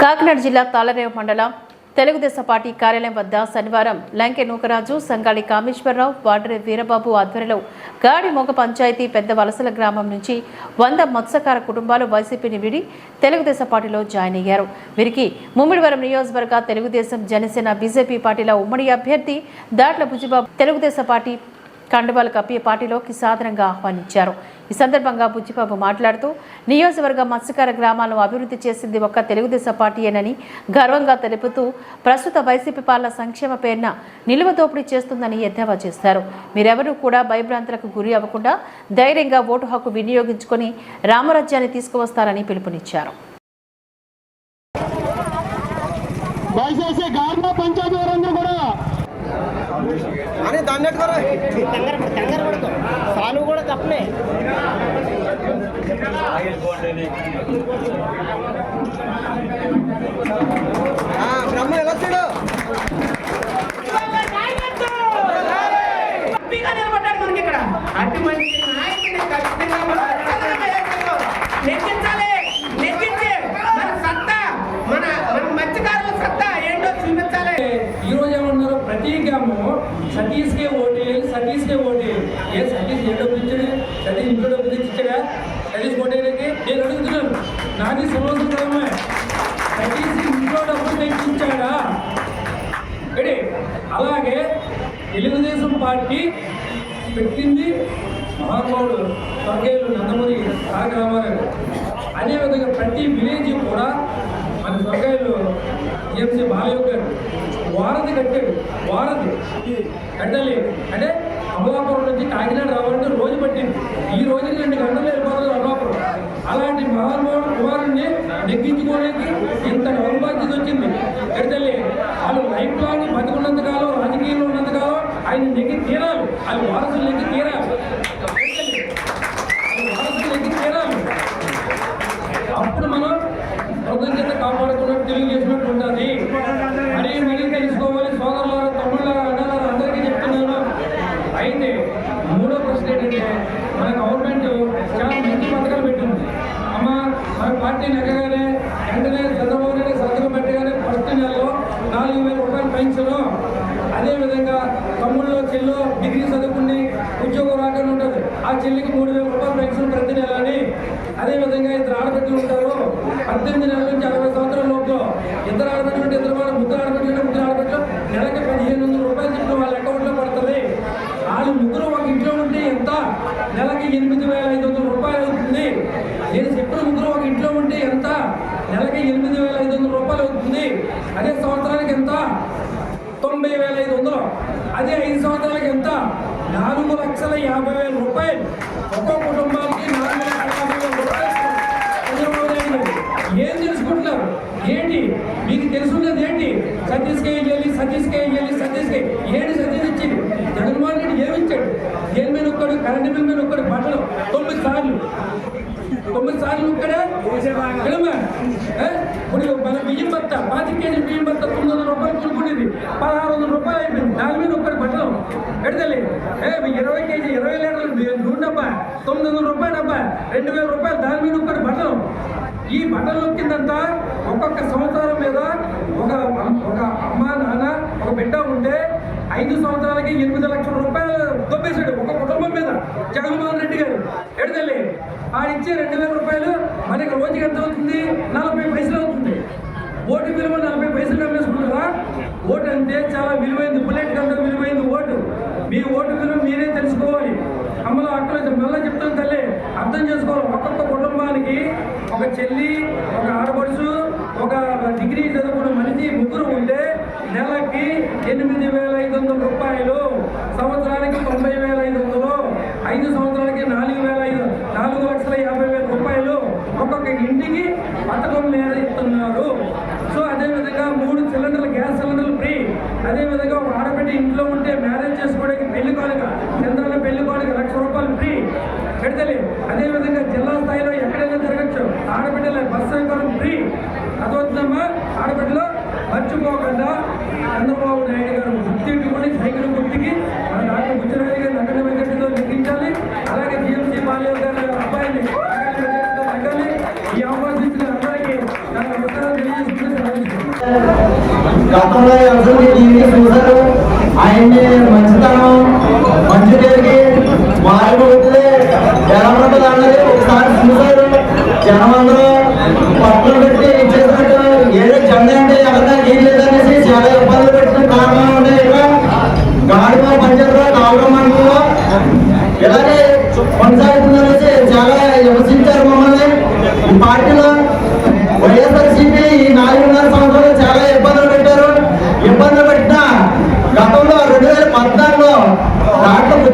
కాకినాడ జిల్లా తాళరేవు మండలం తెలుగుదేశం పార్టీ కార్యాలయం వద్ద శనివారం లంకె నూకరాజు సంగాళి కామేశ్వరరావు వాడరే వీరబాబు ఆధ్వర్యంలో గాడి మొగ పంచాయతీ పెద్ద వలసల గ్రామం నుంచి వంద మత్స్యకార కుటుంబాలు వైసీపీని విడి తెలుగుదేశం పార్టీలో జాయిన్ అయ్యారు. వీరికి ముమ్మిడివరం నియోజకవర్గ తెలుగుదేశం జనసేన బీజేపీ పార్టీల ఉమ్మడి అభ్యర్థి దాట్ల బుజ్జిబాబు తెలుగుదేశం పార్టీ కండువాలు కప్పి పార్టీలోకి సాధనంగా ఆహ్వానించారు. ఈ సందర్భంగా బుచ్చిబాబు మాట్లాడుతూ నియోజకవర్గ మత్స్యకార గ్రామాలను అభివృద్ధి చేసింది ఒక్క తెలుగుదేశం పార్టీయేనని గర్వంగా తెలుపుతూ ప్రస్తుత వైసీపీ పాలన సంక్షేమ పేరున నిలువ దోపిడీ చేస్తుందని ఎద్దేవా చేశారు. మీరెవరూ కూడా భయభ్రాంతులకు గురి అవ్వకుండా ధైర్యంగా ఓటు హక్కు వినియోగించుకొని రామరాజ్యాన్ని తీసుకువస్తారని పిలుపునిచ్చారు. దయచేసి గ్రామ పంచాయతీ దాన్ని ఎట్టుకోరా కంగారు కంగారు పడుకో సాల్వ్ కూడా తప్పనే బ్రహ్మ ఎలా చూడు హ్యాపీగా నిలబడ్డాడు సతీష్కే ఓటేయాలి సతీష్కే ఓటేయాలి. ఏ సతీష్ ఏ డబ్బులు ఇచ్చాడు సతీష్ ఇంట్లో డబ్బులు తెచ్చి ఇచ్చాడా సతీష్ ఓటేయడానికి నేను అడుగుతున్నాను. నాకు సమోసమే సతీష్ ఇంట్లో డబ్బులు తెచ్చి అలాగే తెలుగుదేశం పార్టీ పెట్టింది మహానుభావుడు స్వర్గీయులు నందమూరి తారక రామారావు. అదేవిధంగా ప్రతి విలేజ్ కూడా మన స్వర్గీయులు జిఎంసీ బాలయ్య గారు వారధి కట్టాడు. వారధి. కట్టాలి అంటే అమలాపురం నుంచి కాకినాడ రావాలంటే రోజు పట్టింది. ఈ రోజుకి రెండు గంటలు వెళ్ళిపోతుంది అమలాపురం. అలాంటి మహానుభావుడు కుమారుణ్ణి నెగ్గించుకోవడానికి ఇంత దౌర్భాగ్యత వచ్చింది. ఎడతల్లి వాళ్ళు లైఫ్ లాంగ్ బతుకున్నంత కాలం రాజకీయంలో ఉన్నంత కాలం ఆయన నెగ్గి తీరాలి. వాళ్ళు వారసులు నెగ్గి తీరాలి ఎడతల్లి, వాళ్ళు వారసులు నెగ్గి తీరాలి అప్పుడు మనం కృతజ్ఞత కాపాడుకున్నట్టు తెలియజేసినట్టు ఉంటుంది మరీ మరీ తెలుసుకోవాలి సోదరులారా తమ్ముళ్ళారా అన్నలారా అందరికీ చెప్తున్నాను అయితే మూడో ప్రశ్న ఏంటంటే మన గవర్నమెంట్ చాలా మంచి పథకాలు పెట్టింది అమ్మ మన పార్టీ నెగ్గగానే వెంటనే చంద్రబాబు నాయుడు సంతకం పెట్టగానే ఫస్ట్ నెలలో నాలుగు వేల రూపాయలు పెన్షన్ అదేవిధంగా తమ్ముళ్ళు చెల్లు డిగ్రీ చదువుకుని ఉద్యోగం రాకుండా ఉంటుంది ఆ చెల్లికి మూడు వేల రూపాయలు పెన్షన్ ప్రతి నెల అని అదేవిధంగా ఇద్దరు ఆడబిడ్డలు ఉంటారు. పద్దెనిమిది నెలల నుంచి అరవై సంవత్సరాల లోపు ఇద్దరు ఆడబిడ్డలు ఉంటే ఇద్దరు వాళ్ళు ముగ్గురు ఆడబిడ్డలు ముగ్గురు ఆడబిడ్డలు నెలకి పదిహేను వందల రూపాయలు చెప్పిన వాళ్ళ అకౌంట్లో పడుతుంది వాళ్ళు ముగ్గురు ఒక ఇంట్లో ఉంటే ఎంత నెలకి ఎనిమిది వేల ఐదు వందల రూపాయలు అవుతుంది నేను చెప్పిన ముగ్గురు ఒక ఇంట్లో ఉంటే ఎంత నెలకి ఎనిమిది వేల ఐదు వందల రూపాయలు అవుతుంది అదే సంవత్సరానికి ఎంత తొంభై వేల ఐదు వందలు అదే ఐదు సంవత్సరాలకి ఎంత నాలుగు లక్షల యాభై వేల రూపాయలు ఒక్కో కుటుంబానికి నాలుగు లక్షల రూపాయలు ఏం తెలుసుకుంటున్నారు ఏంటి మీకు తెలుసున్నది ఏంటి? సతీష్ కే సతీష్కే సతీష్ కే సతీష్ కే ఏంటి సతీష్ ఇచ్చింది జగన్మోహన్ రెడ్డి ఏమిచ్చాడు దేని మీద ఒక్కడు కరెంటు బిల్ మీద ఒక్కడు బట్టలు తొమ్మిది సార్లు తొమ్మిది సార్లు ఒక్కడే ఇప్పుడు మన బియ్యం బత్త పాతి కేజీ బియ్యం బత్త తొమ్మిది వందల రూపాయలు కొనుక్కునేది పదహారు వందల రూపాయలు అయిపోయింది దాని మీద ఒక్కడు బట్టలు ఎడతల్లి ఏ ఇరవై కేజీ ఇరవై లీటర్లు నూనె డబ్బా తొమ్మిది వందల రూపాయలు డబ్బా రెండు వేల రూపాయలు దాని మీద ఒక్కటి బట్టలు ఈ బట్టలు నొక్కిందంతా ఒక్కొక్క సంవత్సరం మీద ఒక ఒక అమ్మ నాన్న ఒక బిడ్డ ఉంటే ఐదు సంవత్సరాలకి ఎనిమిది లక్షల రూపాయలు దొబ్బేశాడు ఒక కుటుంబం మీద. జగన్మోహన్ రెడ్డి గారు. ఎడతల్లి ఆడిచ్చే రెండు వేల రూపాయలు మనకి రోజుకి ఎంత అవుతుంది? నలభై పైసలు అవుతుంది. ఓటు విలువ నలభై పైసలు అమ్మేసుకుంటారా? ఓటు అంటే చాలా విలువైంది. బుల్లెట్ కంటే మీ ఓటు మీరే తెలుసుకోవాలి. అమ్మలో అక్కలు మళ్ళీ చెప్తాను తల్లి. అర్థం చేసుకోవాలి. ఒక్కొక్క కుటుంబానికి ఒక చెల్లి ఒక ఆడపడుచు ఒక డిగ్రీ చదువుకున్న మనిషి ముగ్గురు ఉంటే నెలకి ఎనిమిది వేల ఐదు వందల రూపాయలు. సంవత్సరానికి తొంభై వేల ఐదు వందలు. ఐదు సంవత్సరాలకి నాలుగు వేల ఐదు నాలుగు లక్షల యాభై వేల రూపాయలు ఒక్కొక్క ఇంటికి పథకం మీద ఇస్తున్నారు. సో అదేవిధంగా మూడు సిలిండర్లు గ్యాస్ సిలిండర్లు ఫ్రీ. అదేవిధంగా ఒక ఆడబిడ్డ ఇంట్లో ఉంటే మ్యారేజ్ చేసుకోవడానికి పెళ్ళి కొడుకు చంద్రాల పెళ్ళి కొడుకు లక్ష రూపాయలు ఫ్రీ. విడుదలే అదేవిధంగా జిల్లా స్థాయిలో ఎక్కడైనా జరగచ్చు. ఆడబిడ్డల బస్సు సౌకర్యం ఫ్రీ. అదొద్దమ్మా ఆడబిడ్డలు మర్చిపోకుండా చంద్రబాబు నాయుడు గారు గుర్తిట్టుకొని సైకిల్ గుర్తికి మన డాక్టర్ ముచ్చరాజు గారిని అక్కడ వెంకటతో లెక్కించాలి అలాగే టీఎంసీ మాలేవ్ గారి అబ్బాయిని ఈ అవకాశం ఇచ్చిన అందరికీ నాకు ఉత్తరాలు తెలియజేసుకుంటే ఆయన్ని మంచితనం మంచి పేరుకి మారిపోతే ఎలా ఉంటుంది అన్నది ఒకసారి చూసారు జనం అందరూ పట్ల పెట్టి చేస్తున్నట్టు ఏదో జెండా అంటే ఎవరిదానికి ఏం లేదనేసి చాలా ఇబ్బందులు పెట్టిన కారణం ఉంటే ఇక్కడ గాడిలో పంచాయతీలో కావడం అనుకుందో ఇలాగే కొనసాగుతుందనేసి చాలా విమర్శించారు మమ్మల్ని. ఈ పార్టీలో వైఎస్ఆర్సీపీ ఈ నాలుగున్నర సంవత్సరాలు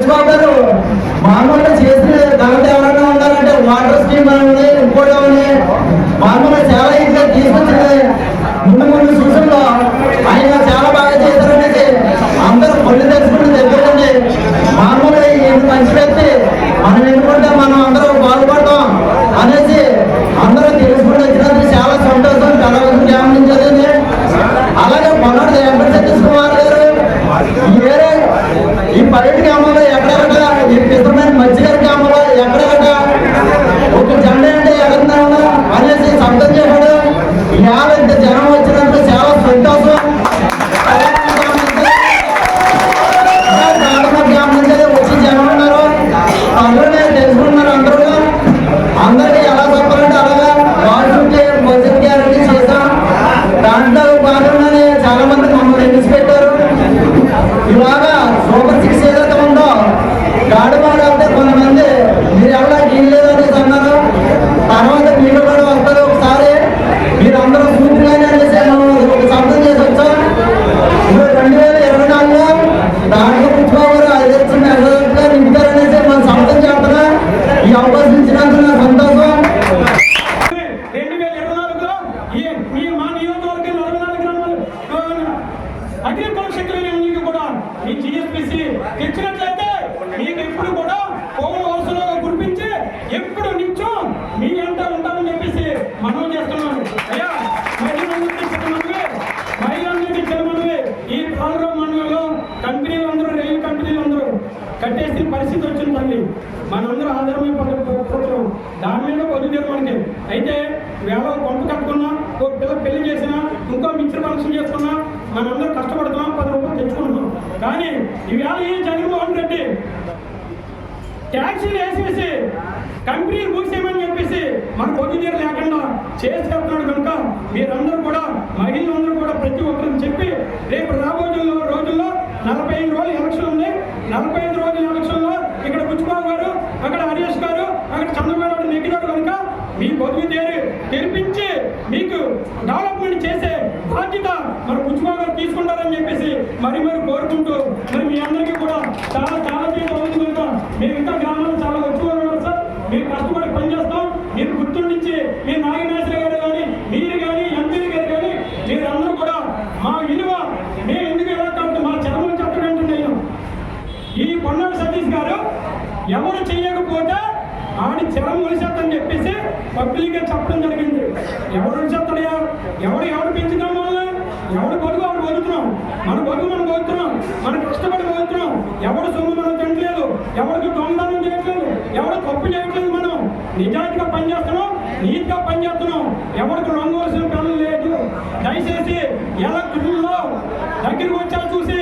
చంద్రబాబు మామూలు చేసిన దాంట్లో ఎవరైనా ఉండాలంటే వాటర్ స్కీమ్ అని ఉంది ఇంకోటి ఉంది. మామూలు చాలా ఇంకా తీసుకొచ్చింది. ముందు ముందు సూచనలో ఆయన చాలా బాగా చేశారనేది అందరూ పళ్ళు తెలుసుకుని దగ్గరండి మామూలు ఈయన మంచి వ్యక్తి? మనం ఎందుకుంటే మనం అందరూ బాధపడతాం అనేసి అందరూ తెలుసుకుని వచ్చినందుకు చాలా సంతోషం. కలవసం గమనించదండి అలాగే మొన్నటి వెంకట సతీష్ కుమార్ గారు ఈ పర్యటన గ్రామంలో ఇవాళ ఈ జగన్మోహన్ రెడ్డి? ట్యాక్సీలు వేసేసి కంపెనీలు మూసేయమని చెప్పేసి మన పొద్దునీరు లేకుండా చేసి చెప్తున్నాడు కనుక మీరందరూ ఎవరు చేయకపోతే ఆడి జనం ఉరిసేత్తని చెప్పేసి పబ్లిక్గా చెప్పడం జరిగింది. ఎవరు ఉరిసేత్తడయా ఎవరు ఎవరు పెంచుతాం మనల్ని? ఎవరు బతుకు ఆవిడ బతుకుతున్నాం మన బతుకు మనం బతుకుతున్నాం మనం కష్టపడి బతుకుతున్నాం ఎవరు సొమ్ము మనం తినట్లేదు ఎవరికి దొంగదానం చేయట్లేదు. ఎవరు తప్పు చేయట్లేదు మనం. నిజాయితీగా పనిచేస్తున్నాం. నీట్గా పనిచేస్తున్నాం. ఎవరికి రంగు వలసిన పనులు లేదు. దయచేసి ఎలా దగ్గరికి వచ్చా చూసి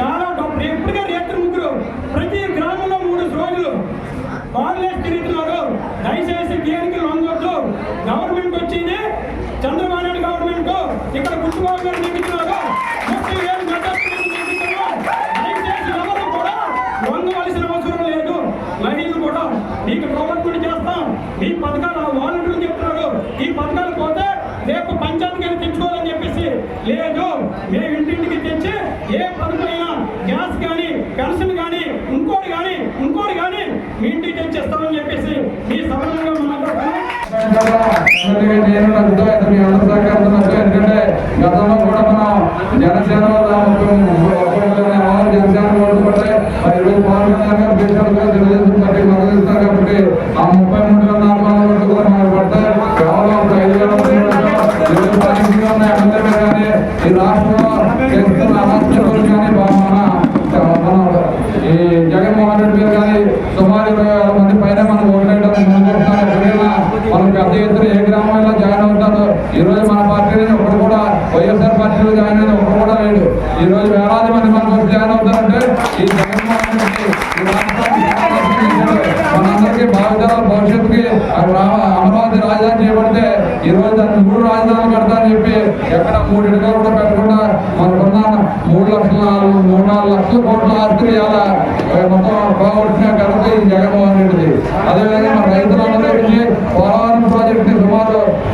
చాలా డబ్బు ఎప్పుడుగా రేట్లు ముగ్గురు కార్యక్రమాల్లో జాయిన్ అవుతారు ఈ రోజు మన పార్టీలో ఒకటి కూడా వైఎస్ఆర్ పార్టీలో జాయిన్ అయిన ఒకటి కూడా లేడు. ఈ రోజు వేలాది మంది మనకు జాయిన్ అవుతారంటే ఈ మనందరికీ భావితరాల భవిష్యత్తుకి అమరావతి రాజధాని చేయబడితే ఈ రోజు దాన్ని మూడు రాజధానులు కడతారని చెప్పి ఎక్కడ మూడు ఇటుక కూడా పెట్టకుండా మనకున్న మూడు లక్షల నాలుగు మూడు నాలుగు లక్షల కోట్ల ఆస్తులు ఇలా మొత్తం బాగుంటున్నాయి కనుక ఈ జగన్మోహన్ రెడ్డిది. అదేవిధంగా మన రైతులందరూ నుంచి పోరాడు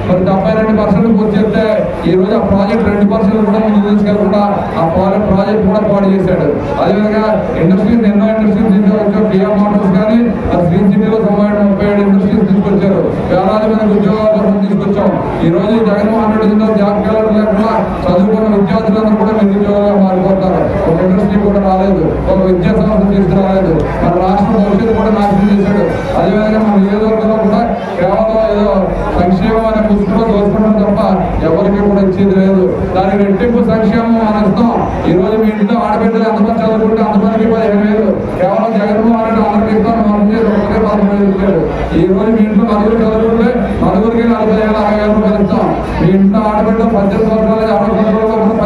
మరి డెబ్బై రెండు పర్సెంట్ పూర్తి చేస్తే ఈ రోజు ఆ ప్రాజెక్ట్ రెండు పర్సెంట్ కూడా ముందు తీసుకెళ్ళకుండా ఆ ప్రాజెక్ట్ ప్రాజెక్ట్ కూడా పాడు చేశాడు. అదేవిధంగా ఇండస్ట్రీస్ ఎన్నో ఇండస్ట్రీస్ తీసుకొచ్చారు కియా మోటార్స్ కానీ స్క్రీన్ శ్రీ సిటీలో సుమారు ముప్పై ఏడు ఇండస్ట్రీస్ తీసుకొచ్చారు. వేలాది మంది ఉద్యోగాల కోసం తీసుకొచ్చాం. ఈ రోజు జగన్మోహన్ రెడ్డి జిల్లా జాబ్ లేకుండా చదువుకున్న విద్యార్థులందరూ కూడా నిరుద్యోగంగా మారిపోతారు. ఒక ఇండస్ట్రీ కూడా రాలేదు. ఒక విద్యా సంస్థ తీసుకురాలేదు. మన రాష్ట్ర భవిష్యత్తు కూడా నాశనం చేశాడు. అదేవిధంగా మన నియోజకవర్గంలో కూడా కేవలం ఏదో సంక్షేమం అనే పుస్తకం దోచుకుంటాం తప్ప ఎవరికి కూడా ఇచ్చేది లేదు. దానికి రెట్టింపు సంక్షేమం అని ఇస్తాం ఈ రోజు మీ ఇంట్లో ఆడబిడ్డలు ఎంతమంది చదువుకుంటే అంతమంది పదిహేను వేలు కేవలం జగన్మోహన్ రెడ్డి అందరికి ఇస్తాను మనం చేసి ఒకరికి పదమూడు ఈ రోజు మీ ఇంట్లో నలుగురు చదువుకుంటే నలుగురికి నలభై ఏళ్ళ అరవై వేల రూపాయలు మీ ఇంట్లో ఆడబిడ్డ పద్దెనిమిది సంవత్సరాలు అరవై సంవత్సరాలు ఉన్న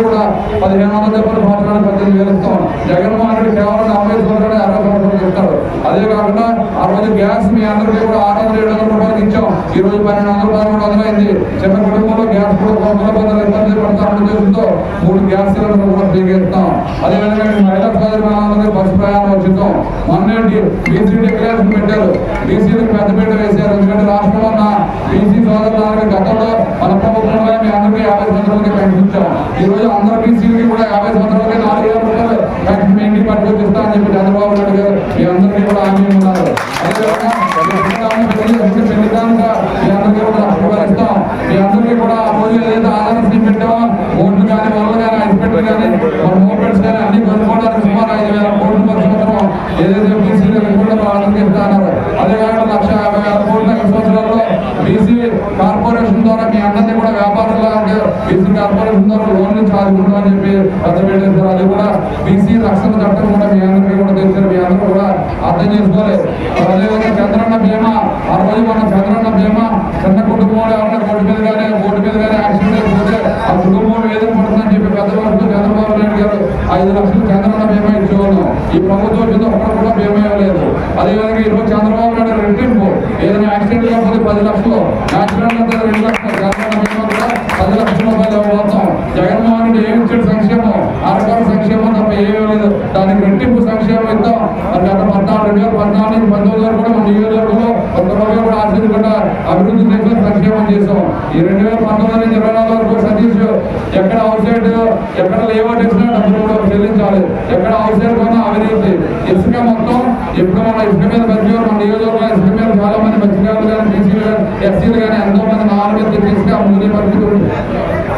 కూడా పదిహేను వందల చెప్పిన సంవత్సరాలు పద్దెనిమిది వేలుస్తాం జగన్మోహన్ రెడ్డి కేవలం నలభై సంవత్సరాలు అరవై చెప్తారు అదే కాకుండా ఆ రోజు గ్యాస్ మీ అందరికీ కూడా ఆరు వందల ఏడు వందల రూపాయలకి ఇచ్చాం. ఈ రోజు పన్నెండు వందల పదమూడు వందలు అయింది చిన్న కుటుంబంలో గ్యాస్ కూడా వందల వందల ఇబ్బంది పడతామని ఉద్దేశంతో మూడు గ్యాస్ సిలిండర్లు కూడా ఫ్రీగా ఇస్తాం. అదేవిధంగా మహిళా సోదరి మనందరికీ బస్సు ప్రయాణం వచ్చిద్దాం మొన్నేంటి బీసీ డిక్లరేషన్ పెట్టారు. బీసీలకు పెద్దపీట వేశారు. ఎందుకంటే రాష్ట్రంలో ఉన్న బీసీ సోదరులందరికీ గతంలో మన ప్రభుత్వంలో మీ అందరికీ యాభై సంవత్సరాలకి పెంచుతాం ఈ రోజు అందరూ బీసీలకి కూడా యాభై సంవత్సరాలకి నాలుగు వేల రూపాయలు పెన్షన్ మీ ఇంటికి పట్టుకొచ్చిస్తా అని చెప్పి చంద్రబాబు నాయుడు గారు మీ అందరికీ కూడా హామీ ఉన్నారు. మీ అందరికీ కూడా పరిస్తాం మీ అందరికీ కూడా ఆ రోజు ఏదైతే ఆధార స్కీమ్ పెట్టామో ఓట్లు కానీ వాళ్ళు కానీ ఐస్పెట్లు కానీ మన కానీ అన్ని సుమారు ఐదు వేల కోట్లు పంచుకుంటాం ఏదైతే బీసీలు కూడా వాళ్ళకి అదే కాకుండా లక్ష యాభై వేల కోట్ల సంవత్సరాల్లో బీసీ కార్పొరేషన్ ద్వారా మీ అందరినీ కూడా వ్యాపారం బీసీ కార్పొరేషన్ ద్వారా లోన్ నుంచి ఆదుకుంటాం అని చెప్పి పెద్ద పెట్టేశారు అది కూడా బీసీ రక్షణ చట్టం కూడా మీ అందరికీ కూడా తెలిసారు. మీ అందరూ కూడా అర్థం చేసుకోలేదు అదేవిధంగా చంద్రన్న బీమా ఆ రోజు మన చంద్రన్న బీమా చిన్న కుటుంబం ఎవరైనా రోడ్డు మీద కానీ బోర్డు మీద కానీ యాక్సిడెంట్ అయిపోతే ఆ కుటుంబం వేదన పడుతుందని చెప్పి పెద్ద వరకు చంద్రబాబు నాయుడు గారు ఐదు లక్షలు చంద్రన్న బీమా ఇచ్చేవాళ్ళం. ఈ ప్రభుత్వం మీద ఒక్కరు కూడా బీమా ఇవ్వలేదు. అదేవిధంగా ఈరోజు చంద్రబాబు నాయుడు రెట్టింపు ఏదైనా యాక్సిడెంట్ కాకపోతే పది లక్షలు యాక్సిడెంట్ అయితే రెండు లక్షలు చంద్రన్న బీమా కూడా పది లక్షల రూపాయలు ఇవ్వబోతాం జగన్మోహన్ రెడ్డి ఏమి ఇచ్చాడు సంక్షేమం ఆడవారి సంక్షేమం తప్ప ఏమీ లేదు దానికి రెట్టింపు సంక్షేమం ఇద్దాం మరి గత పద్నాలుగు రెండు వేల పద్నాలుగు నుంచి పంతొమ్మిది వరకు కూడా మన నియోజకవర్గంలో ఒక్క రూపాయి కూడా ఆశించకుండా అభివృద్ధి చేసే సంక్షేమం చేసాం ఈ రెండు వేల పంతొమ్మిది నుంచి ఇరవై నాలుగు వరకు సతీష్ ఎక్కడ అవుట్ సైడ్ ఎక్కడ లేఅవుట్ ఇచ్చినా డబ్బులు కూడా చెల్లించాలి. ఎక్కడ అవుట్ సైడ్ కొన్నా అవినీతి. ఇసుక మొత్తం ఇప్పుడు మన ఇసుక మీద మంచిగా మన నియోజకవర్గంలో ఇసుక మీద చాలా మంది మత్స్యకారులు కానీ బీసీలు కానీ ఎస్సీలు కానీ ఎంతో మంది నాలుగు మీద తెచ్చి ఇసుక ముందు పరిస్థితి ఉంది.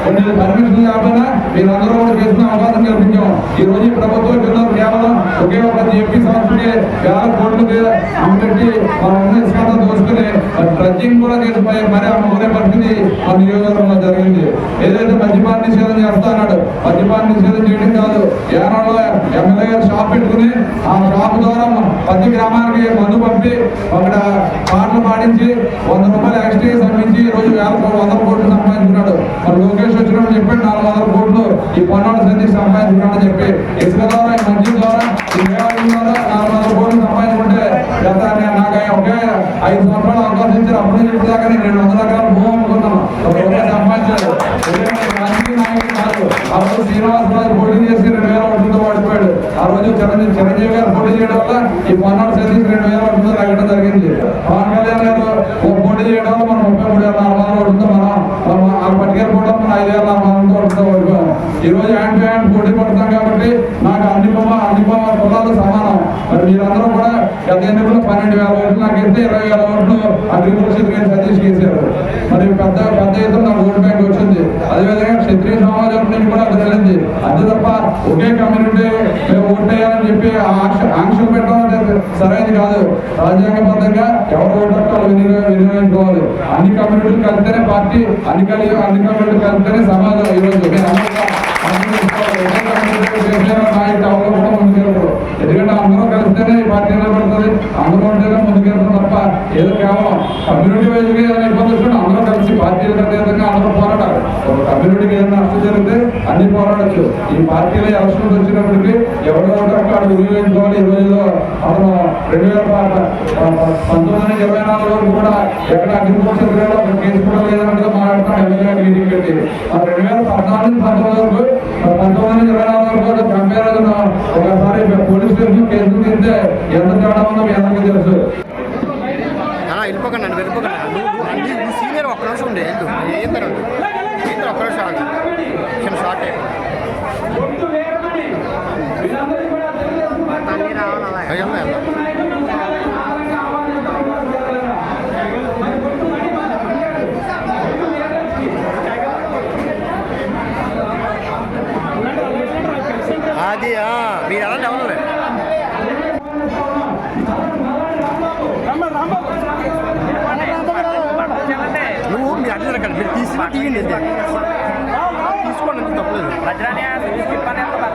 కొన్ని పర్మిషన్ కాకపోయినా మీరందరూ కూడా చేసిన అవకాశం కల్పించాం. ఈ రోజు ఈ ప్రభుత్వం కింద కేవలం ఒకే ఒక ఎంపీ సంస్థకి వేల కోట్లకి దోచుకుని కూడా చేసిపోయి మరి అమ్ముకునే పరిస్థితి మన నియోజకవర్గంలో జరిగింది. ఏదైతే మద్యపాన నిషేధం చేస్తా అన్నాడు మద్యపాన నిషేధం చేయడం కాదు. ఏనాడో ఎమ్మెల్యే గారు షాప్ పెట్టుకుని ఆ షాప్ ద్వారా ప్రతి గ్రామానికి మందు పంపి అక్కడ పాటలు పాడించి వంద రూపాయలు ఎక్స్ట్రా సంపించి రోజు వేల కో- కోట్లు సంపాదించుకున్నాడు. మరి లోకేష్ వచ్చినప్పుడు చెప్పాడు నాలుగు వందల కోట్లు ఈ పన్నోడు సతీష్ సంపాదించుకున్నాడని చెప్పి. ఇసుక ద్వారా మంచి ద్వారా ఈ దేవాలయం ద్వారా నాలుగు వందల కోట్లు సంపాదించుకుంటే గత నేను నాకు ఒకే ఐదు సంవత్సరాలు అవకాశం ఇచ్చారు అప్పుడు నుంచి ఇప్పుడు దాకా నేను రెండు వందల ఎకరాలు భూమి అమ్ముకున్నాను ఒక రూపాయి సంపాదించాడు ఎందుకంటే రాజకీయ నాయకుడు కాదు ఆ రోజు శ్రీనివాస్ రాజు పోటీ చేసి రెండు వేల ఓట్లతో ఓడిపోయాడు ఆ రోజు చిరంజీవి చిరంజీవి గారు పోటీ చేయడం వల్ల ఈ పన్నోడు సతీష్ రెండు వేల ఓట్లతో తగ్గడం జరిగింది. పవన్ కళ్యాణ్ గారు ఓ పోటీ చేయడం వల్ల మనం ముప్పై మూడు వేల నాలుగు వందలు ఉంటుంది మనం. మనం ఆ పట్టుకెళ్ళి మనం ఐదు వేల నాలుగు వందలతో ఉంటుంది ఈ రోజు హ్యాండ్ టు హ్యాండ్ పోటీ పడతాం కాబట్టి నాకు అన్ని బొమ్మ అన్ని బొమ్మ కులాలు సమానం మరి మీరందరూ కూడా గత ఎన్నికల్లో పన్నెండు వేల ఓట్లు నాకు ఇస్తే ఇరవై వేల ఓట్లు అగ్రికల్చర్ గారు సతీష్ గీశారు మరి పెద్ద పెద్ద ఎత్తున నాకు ఓటు బ్యాంక్ వచ్చింది. అదేవిధంగా క్షత్రియ సమాజం నుంచి కూడా అది తెలిసింది అంతే తప్ప ఒకే కమ్యూనిటీ మేము ఓటు వేయాలని చెప్పి ఆంక్ష ఆంక్షలు పెట్టాలంటే సరైనది కాదు. రాజ్యాంగబద్ధంగా ఎవరు ఓటు వినియోగించుకోవాలి అన్ని కమ్యూనిటీలు కలిస్తేనే పార్టీ అన్ని కలిగి అన్ని కమ్యూనిటీలు కలిస్తేనే సమాజం ఈరోజు ఎందుకంటే అందరూ కలిసి అందరూ అందరూ ఉంటేనే ముందుకెళ్తాం తప్ప ఏదో కేవలం కమ్యూనిటీ వైజ్గా ఏదైనా ఇబ్బంది అందరూ పార్టీలకు అతీతంగా అందరూ పోరాడాలి ఒక కమ్యూనిటీకి ఏదైనా నష్టం జరిగితే అన్ని పోరాడచ్చు. ఈ పార్టీలో ఎలక్షన్స్ వచ్చినప్పటికీ ఎవరో అక్కడ వినియోగించుకోవాలి. ఈ రోజుల్లో అతను రెండు వేల పంతొమ్మిది వందల ఇరవై నాలుగు వరకు కూడా ఎక్కడ అగ్రికల్చర్ గ్రేడ్ ఒక కేసు కూడా లేదన్నట్టుగా మాట్లాడుతున్నాడు ఎమ్మెల్యే మీటింగ్ పెట్టి. ఆ రెండు వేల పద్నాలుగు నుంచి పంతొమ్మిది వరకు పంతొమ్మిది వందల ఇరవై నాలుగు వరకు కూడా ఒకసారి పోలీస్ స్టేషన్ కేసులు తింటే ఎంత తేడా ఉందో మీ అందరికీ తెలుసు. వెళ్ళిపోకండి వెళ్ళిపోకండి. ఉండే వెళ్ళు ఏం తరదు ఏం తర ఒక్క నిమిషం ఆగు చిన్న షార్ట్ అయ్యమ్మ అది ఆ, మీరు ఎలా ఎవరు నువ్వు మీరు అడ్డు రకండి మీరు తీసి తీయండి తీసుకోండి తప్పలేదు.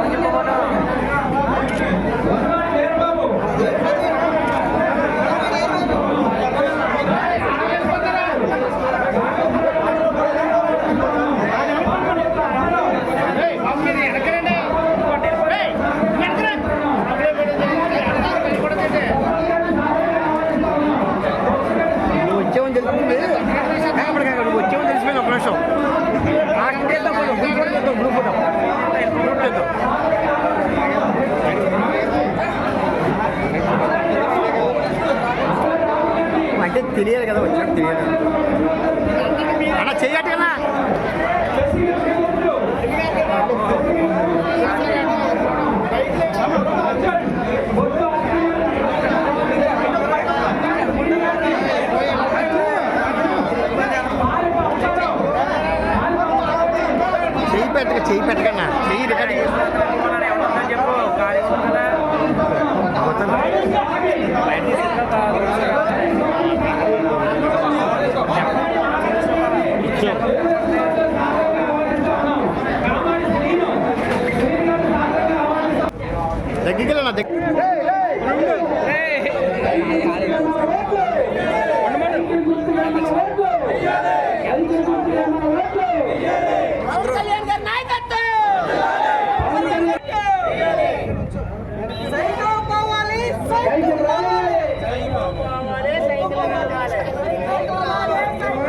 తెలియాలి కదా వచ్చినట్టు తెలియాలి అలా చేయట కదా. చేయి పెట్టక చేయి పెట్టకన్నా গেলে না দেখ।